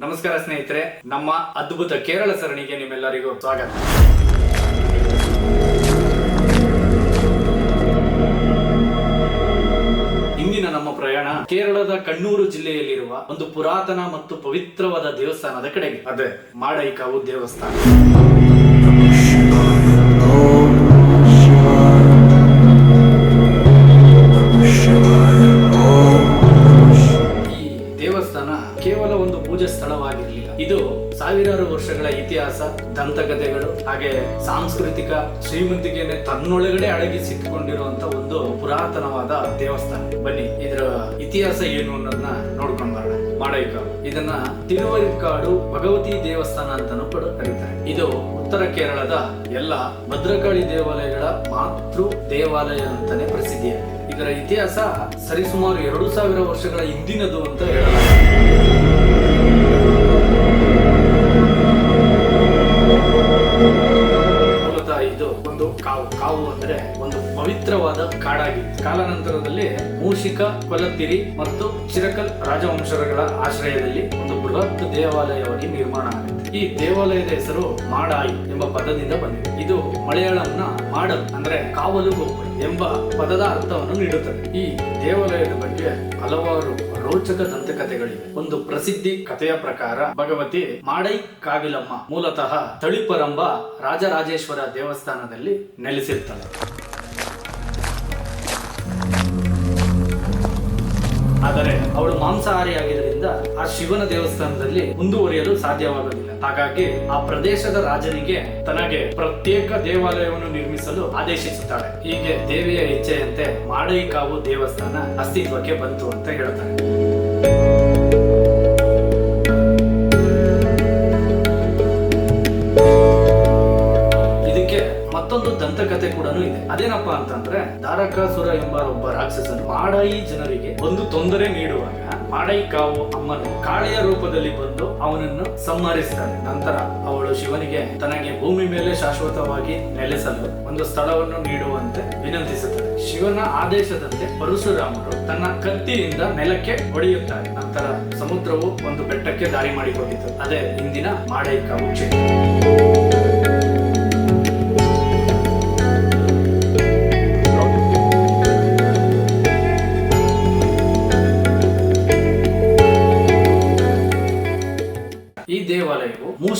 ನಮಸ್ಕಾರ ಸ್ನೇಹಿತರೆ ನಮ್ಮ ಅದ್ಭುತ ಕೇರಳ ಸರಣಿಗೆ ನಿಮ್ಮೆಲ್ಲರಿಗೂ ಸ್ವಾಗತ. ಇಂದಿನ ನಮ್ಮ ಪ್ರಯಾಣ ಕೇರಳದ ಕಣ್ಣೂರು ಜಿಲ್ಲೆಯಲ್ಲಿರುವ ಒಂದು ಪುರಾತನ ಮತ್ತು ಪವಿತ್ರವಾದ ದೇವಸ್ಥಾನದ ಕಡೆಗೆ. ಅದೇ. ಮಾಡೈಕಾವು ದೇವಸ್ಥಾನ. ಸಾವಿರಾರು ವರ್ಷಗಳ ಇತಿಹಾಸ, ದಂತಕಥೆಗಳು, ಹಾಗೆ ಸಾಂಸ್ಕೃತಿಕ ಶ್ರೀಮಂತಿಕೆಯನ್ನು ತನ್ನೊಳಗಡೆ ಅಡಗಿಸಿಟ್ಟುಕೊಂಡಿರುವಂತ ಒಂದು ಪುರಾತನವಾದ ದೇವಸ್ಥಾನ. ಬನ್ನಿ, ಇದರ ಇತಿಹಾಸ ಏನು ಅನ್ನೋದನ್ನ ನೋಡ್ಕೊಂಡ್ ಬರೋಣ. ಮಾಡೈಕ. ಇದನ್ನ ತಿರುವರಿಕಾಡು ಭಗವತಿ ದೇವಸ್ಥಾನ ಅಂತಾನೂ ಕೂಡ ಕರೀತಾರೆ. ಇದು ಉತ್ತರ ಕೇರಳದ ಎಲ್ಲ ಭದ್ರಕಾಳಿ ದೇವಾಲಯಗಳ ಮಾತೃ ದೇವಾಲಯ ಅಂತಾನೆ ಪ್ರಸಿದ್ಧಿಯಾಗಿದೆ ಇದರ ಇತಿಹಾಸ ಸರಿಸುಮಾರು ಎರಡು ಸಾವಿರ ವರ್ಷಗಳ ಹಿಂದಿನದು ಅಂತ ಹೇಳಲಾಗಿದೆ. ಕಾಲಾನಂತರದಲ್ಲಿ ಮೂಷಿಕ ಕೊಲತ್ತಿರಿ ಮತ್ತು ಚಿರಕಲ್ ರಾಜವಂಶಗಳ ಆಶ್ರಯದಲ್ಲಿ ಒಂದು ಬೃಹತ್ ದೇವಾಲಯವಾಗಿ ನಿರ್ಮಾಣ ಆಗಿದೆ. ಈ ದೇವಾಲಯದ ಹೆಸರು ಮಾಡಾಯಿ ಎಂಬ ಪದದಿಂದ ಬಂದಿದೆ. ಇದು ಮಲಯಾಳಂನ ಮಾಡಲ್ ಅಂದ್ರೆ ಕಾವಲು ಎಂಬ ಪದದ ಅರ್ಥವನ್ನು ನೀಡುತ್ತದೆ. ಈ ದೇವಾಲಯದ ಬಗ್ಗೆ ಹಲವಾರು ರೋಚಕ ದಂತಕಥೆಗಳಿವೆ. ಒಂದು ಪ್ರಸಿದ್ಧಿ ಕಥೆಯ ಪ್ರಕಾರ ಭಗವತಿ ಮಾಡೈ ಕಾವಿಲಮ್ಮ ಮೂಲತಃ ತಳಿಪರಂಬ ರಾಜರಾಜೇಶ್ವರ ದೇವಸ್ಥಾನದಲ್ಲಿ ನೆಲೆಸಿರ್ತಾಳೆ ಆದರೆ ಅವಳು ಮಾಂಸಾಹಾರಿಯಾಗಿದ್ದರಿಂದ ಆ ಶಿವನ ದೇವಸ್ಥಾನದಲ್ಲಿ ಮುಂದುವರಿಯಲು ಸಾಧ್ಯವಾಗಲಿಲ್ಲ. ಹಾಗಾಗಿ ಆ ಪ್ರದೇಶದ ರಾಜನಿಗೆ ತನಗೆ ಪ್ರತ್ಯೇಕ ದೇವಾಲಯವನ್ನು ನಿರ್ಮಿಸಲು ಆದೇಶಿಸುತ್ತಾಳೆ. ಹೀಗೆ ದೇವಿಯ ಇಚ್ಛೆಯಂತೆ ಮಾಡೈಕಾವು ದೇವಸ್ಥಾನ ಅಸ್ತಿತ್ವಕ್ಕೆ ಬಂತು ಅಂತ ಹೇಳ್ತಾರೆ. ದಂತಕಥೆ ಇದೆ. ಅದೇನಪ್ಪ ಅಂತಂದ್ರೆ, ದಾರಕಾಸುರ ಎಂಬ ಒಬ್ಬ ರಾಕ್ಷಸನು ಮಾಡಾಯಿ ಜನರಿಗೆ ಒಂದು ತೊಂದರೆ ನೀಡುವಾಗ ಮಾಡೈ ಕಾವು ಅಮ್ಮನು ಕಾಳೆಯ ರೂಪದಲ್ಲಿ ಬಂದು ಅವನನ್ನು ಸಂಹರಿಸ್ತಾನೆ. ನಂತರ ಅವಳು ಶಿವನಿಗೆ ತನಗೆ ಭೂಮಿ ಮೇಲೆ ಶಾಶ್ವತವಾಗಿ ನೆಲೆಸಲು ಒಂದು ಸ್ಥಳವನ್ನು ನೀಡುವಂತೆ ವಿನಂತಿಸುತ್ತದೆ. ಶಿವನ ಆದೇಶದಂತೆ ಪರಶುರಾಮರು ತನ್ನ ಕತ್ತಿಯಿಂದ ನೆಲಕ್ಕೆ ಹೊಡೆಯುತ್ತಾರೆ ನಂತರ ಸಮುದ್ರವು ಒಂದು ಬೆಟ್ಟಕ್ಕೆ ದಾರಿ ಮಾಡಿಕೊಂಡಿತು. ಅದೇ ಇಂದಿನ ಮಾಡೈಕಾವು ಕ್ಷೇತ್ರ.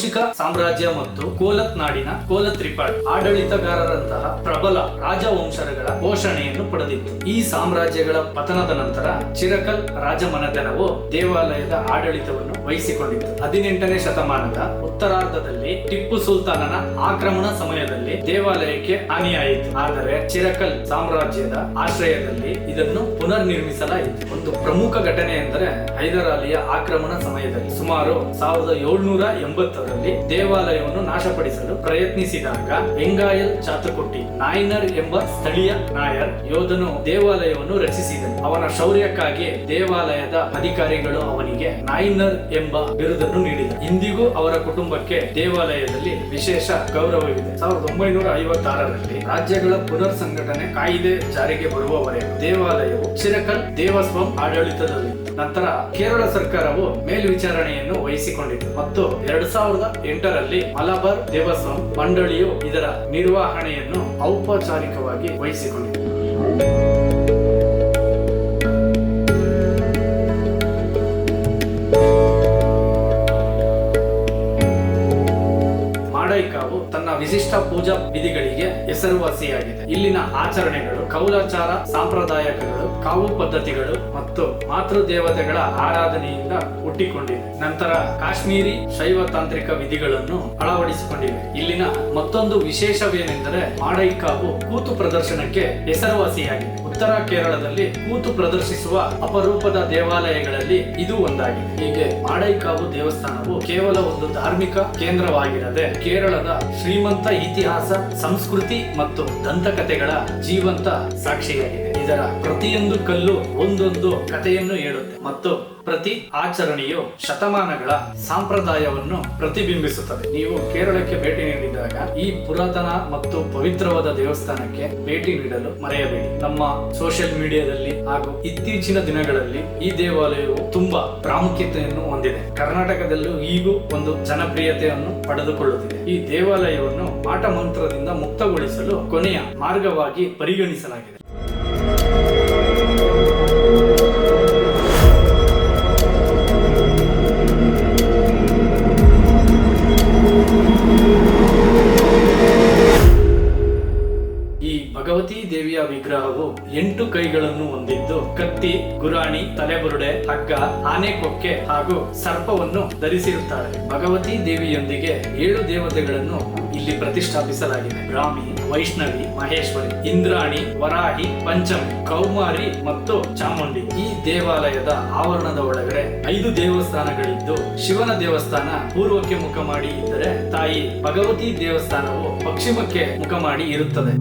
ಮೂಷಿಕ ಸಾಮ್ರಾಜ್ಯ ಮತ್ತು ಕೋಲತ್ ನಾಡಿನ ಕೋಲತ್ರಿಪಾಡ್ ಆಡಳಿತಗಾರರಂತಹ ಪ್ರಬಲ ರಾಜವಂಶರಗಳ ಪೋಷಣೆಯನ್ನು ಪಡೆದಿತ್ತು. ಈ ಸಾಮ್ರಾಜ್ಯಗಳ ಪತನದ ನಂತರ ಚಿರಕಲ್ ರಾಜಮನೆತನವು ದೇವಾಲಯದ ಆಡಳಿತವನ್ನು ವಹಿಸಿಕೊಂಡಿತ್ತು. ಹದಿನೆಂಟನೇ ಶತಮಾನದ ಉತ್ತರಾರ್ಧದಲ್ಲಿ ಟಿಪ್ಪು ಸುಲ್ತಾನನ ಆಕ್ರಮಣ ಸಮಯದಲ್ಲಿ ದೇವಾಲಯಕ್ಕೆ ಹಾನಿಯಾಯಿತು. ಆದರೆ ಚಿರಕಲ್ ಸಾಮ್ರಾಜ್ಯದ ಆಶ್ರಯದಲ್ಲಿ ಇದನ್ನು ಪುನರ್ ನಿರ್ಮಿಸಲಾಯಿತು ಒಂದು ಪ್ರಮುಖ ಘಟನೆ ಎಂದರೆ ಹೈದರಾಲಿಯ ಆಕ್ರಮಣ ಸಮಯದಲ್ಲಿ ಸುಮಾರು ಸಾವಿರದ ಏಳ್ನೂರ ಎಂಬತ್ತರಲ್ಲಿ ದೇವಾಲಯವನ್ನು ನಾಶಪಡಿಸಲು ಪ್ರಯತ್ನಿಸಿದಾಗ ಎಂಗಾಯಲ್ ಚಾತುಕುಟ್ಟಿ ನಾಯ್ನರ್ ಎಂಬ ಸ್ಥಳೀಯ ನಾಯರ್ ಯೋಧನು ದೇವಾಲಯವನ್ನು ರಚಿಸಿದನು. ಅವನ ಶೌರ್ಯಕ್ಕಾಗಿ ದೇವಾಲಯದ ಅಧಿಕಾರಿಗಳು ಅವನಿಗೆ ನಾಯ್ನರ್ ಎಂಬ ಬಿರುದನ್ನು ನೀಡಿದರು. ಇಂದಿಗೂ ಅವರ ಕುಟುಂಬಕ್ಕೆ ದೇವಾಲಯದಲ್ಲಿ ವಿಶೇಷ ಗೌರವವಿದೆ. ಸಾವಿರದ ಒಂಬೈನೂರ ಐವತ್ತಾರರಲ್ಲಿ ರಾಜ್ಯಗಳ ಪುನರ್ ಸಂಘಟನೆ ಕಾಯಿದೆ ಜಾರಿಗೆ ಬರುವವರೆಗೂ ದೇವಾಲಯವು ಚಿರಕಲ್ ದೇವಸ್ವಂ ಆಡಳಿತದಲ್ಲಿ ನಂತರ ಕೇರಳ ಸರ್ಕಾರವು ಮೇಲ್ವಿಚಾರಣೆಯನ್ನು ವಹಿಸಿಕೊಂಡಿತು ಮತ್ತು ಎರಡ್ ಸಾವಿರದ ಎಂಟರಲ್ಲಿ ಮಲಬಾರ್ ದೇವಸ್ವಂ ಮಂಡಳಿಯು ಇದರ ನಿರ್ವಹಣೆಯನ್ನು ಔಪಚಾರಿಕವಾಗಿ ವಹಿಸಿಕೊಂಡಿತು. ವಿಶಿಷ್ಟ ಪೂಜಾ ವಿಧಿಗಳಿಗೆ ಹೆಸರುವಾಸಿಯಾಗಿದೆ. ಇಲ್ಲಿನ ಆಚರಣೆಗಳು, ಕೌಲಾಚಾರ ಸಾಂಪ್ರದಾಯಕಗಳು, ಕಾವು ಪದ್ಧತಿಗಳು ಮತ್ತು ಮಾತೃ ದೇವತೆಗಳ ಆರಾಧನೆಯಿಂದ ಹುಟ್ಟಿಕೊಂಡಿವೆ. ನಂತರ ಕಾಶ್ಮೀರಿ ಶೈವ ತಾಂತ್ರಿಕ ವಿಧಿಗಳನ್ನು ಅಳವಡಿಸಿಕೊಂಡಿವೆ. ಇಲ್ಲಿನ ಮತ್ತೊಂದು ವಿಶೇಷವೇನೆಂದರೆ ಮಾಡೈಕಾವು ಕೂತು ಪ್ರದರ್ಶನಕ್ಕೆ ಹೆಸರುವಾಸಿಯಾಗಿದೆ. ಉತ್ತರ ಕೇರಳದಲ್ಲಿ ಕೂತು ಪ್ರದರ್ಶಿಸುವ ಅಪರೂಪದ ದೇವಾಲಯಗಳಲ್ಲಿ ಇದು ಒಂದಾಗಿದೆ. ಹೀಗೆ ಮಾಡೈಕಾವು ದೇವಸ್ಥಾನವು ಕೇವಲ ಒಂದು ಧಾರ್ಮಿಕ ಕೇಂದ್ರವಾಗಿರದೆ ಕೇರಳದ ಶ್ರೀಮಂತ ಇತಿಹಾಸ, ಸಂಸ್ಕೃತಿ ಮತ್ತು ದಂತಕಥೆಗಳ ಜೀವಂತ ಸಾಕ್ಷಿಯಾಗಿದೆ. ಇದರ ಪ್ರತಿಯೊಂದು ಕಲ್ಲು ಒಂದೊಂದು ಕಥೆಯನ್ನು ಹೇಳುತ್ತೆ. ಮತ್ತು ಪ್ರತಿ ಆಚರಣೆಯು ಶತಮಾನಗಳ ಸಂಪ್ರದಾಯವನ್ನು ಪ್ರತಿಬಿಂಬಿಸುತ್ತದೆ. ನೀವು ಕೇರಳಕ್ಕೆ ಭೇಟಿ ನೀಡಿದಾಗ ಈ ಪುರಾತನ ಮತ್ತು ಪವಿತ್ರವಾದ ದೇವಸ್ಥಾನಕ್ಕೆ ಭೇಟಿ ನೀಡಲು ಮರೆಯಬೇಡಿ. ನಮ್ಮ ಸೋಷಿಯಲ್ ಮೀಡಿಯಾದಲ್ಲಿ ಹಾಗೂ ಇತ್ತೀಚಿನ ದಿನಗಳಲ್ಲಿ ಈ ದೇವಾಲಯವು ತುಂಬಾ ಪ್ರಾಮುಖ್ಯತೆಯನ್ನು ಹೊಂದಿದೆ. ಕರ್ನಾಟಕದಲ್ಲೂ ಈಗೂ ಒಂದು ಜನಪ್ರಿಯತೆಯನ್ನು ಪಡೆದುಕೊಳ್ಳುತ್ತಿದೆ. ಈ ದೇವಾಲಯವನ್ನು ಮಾಟ ಮಂತ್ರದಿಂದ ಮುಕ್ತಗೊಳಿಸಲು ಕೊನೆಯ ಮಾರ್ಗವಾಗಿ ಪರಿಗಣಿಸಲಾಗಿದೆ. ದೇವಿಯ ವಿಗ್ರಹವು ಎಂಟು ಕೈಗಳನ್ನು ಹೊಂದಿದ್ದು, ಕತ್ತಿ, ಗುರಾಣಿ, ತಲೆಬುರುಡೆ, ಹಗ್ಗ, ಆನೆ ಕೊಕ್ಕೆ ಹಾಗೂ ಸರ್ಪವನ್ನು ಧರಿಸಿರುತ್ತಾರೆ. ಭಗವತಿ ದೇವಿಯೊಂದಿಗೆ ಏಳು ದೇವತೆಗಳನ್ನು ಇಲ್ಲಿ ಪ್ರತಿಷ್ಠಾಪಿಸಲಾಗಿದೆ. ಬ್ರಾಹ್ಮಿ, ವೈಷ್ಣವಿ, ಮಹೇಶ್ವರಿ, ಇಂದ್ರಾಣಿ, ವರಾಹಿ, ಪಂಚಮಿ, ಕೌಮಾರಿ ಮತ್ತು ಚಾಮುಂಡಿ. ಈ ದೇವಾಲಯದ ಆವರಣದ ಒಳಗಡೆ ಐದು ದೇವಸ್ಥಾನಗಳಿದ್ದು, ಶಿವನ ದೇವಸ್ಥಾನ ಪೂರ್ವಕ್ಕೆ ಮುಖ ಮಾಡಿ ಇದ್ದರೆ ತಾಯಿ ಭಗವತಿ ದೇವಸ್ಥಾನವು ಪಶ್ಚಿಮಕ್ಕೆ ಮುಖ ಮಾಡಿ ಇರುತ್ತದೆ.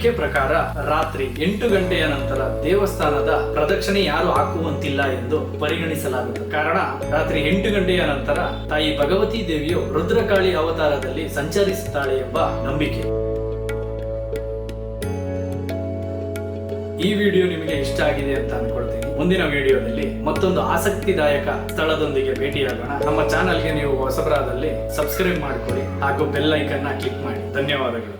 ನಂಬಿಕೆ ಪ್ರಕಾರ ರಾತ್ರಿ ಎಂಟು ಗಂಟೆಯ ನಂತರ ದೇವಸ್ಥಾನದ ಪ್ರದಕ್ಷಿಣೆ ಯಾರು ಹಾಕುವಂತಿಲ್ಲ ಎಂದು ಪರಿಗಣಿಸಲಾಗುತ್ತದೆ. ಕಾರಣ ರಾತ್ರಿ ಎಂಟು ಗಂಟೆಯ ನಂತರ ತಾಯಿ ಭಗವತಿ ದೇವಿಯು ರುದ್ರಕಾಳಿ ಅವತಾರದಲ್ಲಿ ಸಂಚರಿಸುತ್ತಾಳೆ ಎಂಬ ನಂಬಿಕೆ. ಈ ವಿಡಿಯೋ ನಿಮಗೆ ಇಷ್ಟ ಆಗಿದೆ ಅಂತ ಅನ್ಕೊಳ್ತೀನಿ. ಮುಂದಿನ ವಿಡಿಯೋದಲ್ಲಿ ಮತ್ತೊಂದು ಆಸಕ್ತಿದಾಯಕ ಸ್ಥಳದೊಂದಿಗೆ ಭೇಟಿಯಾಗೋಣ. ನಮ್ಮ ಚಾನಲ್ಗೆ ನೀವು ಹೊಸಬರಾದಲ್ಲಿ ಸಬ್ಸ್ಕ್ರೈಬ್ ಮಾಡಿಕೊಳ್ಳಿ ಹಾಗೂ ಬೆಲ್ ಐಕನ್ನ ಕ್ಲಿಕ್ ಮಾಡಿ. ಧನ್ಯವಾದಗಳು.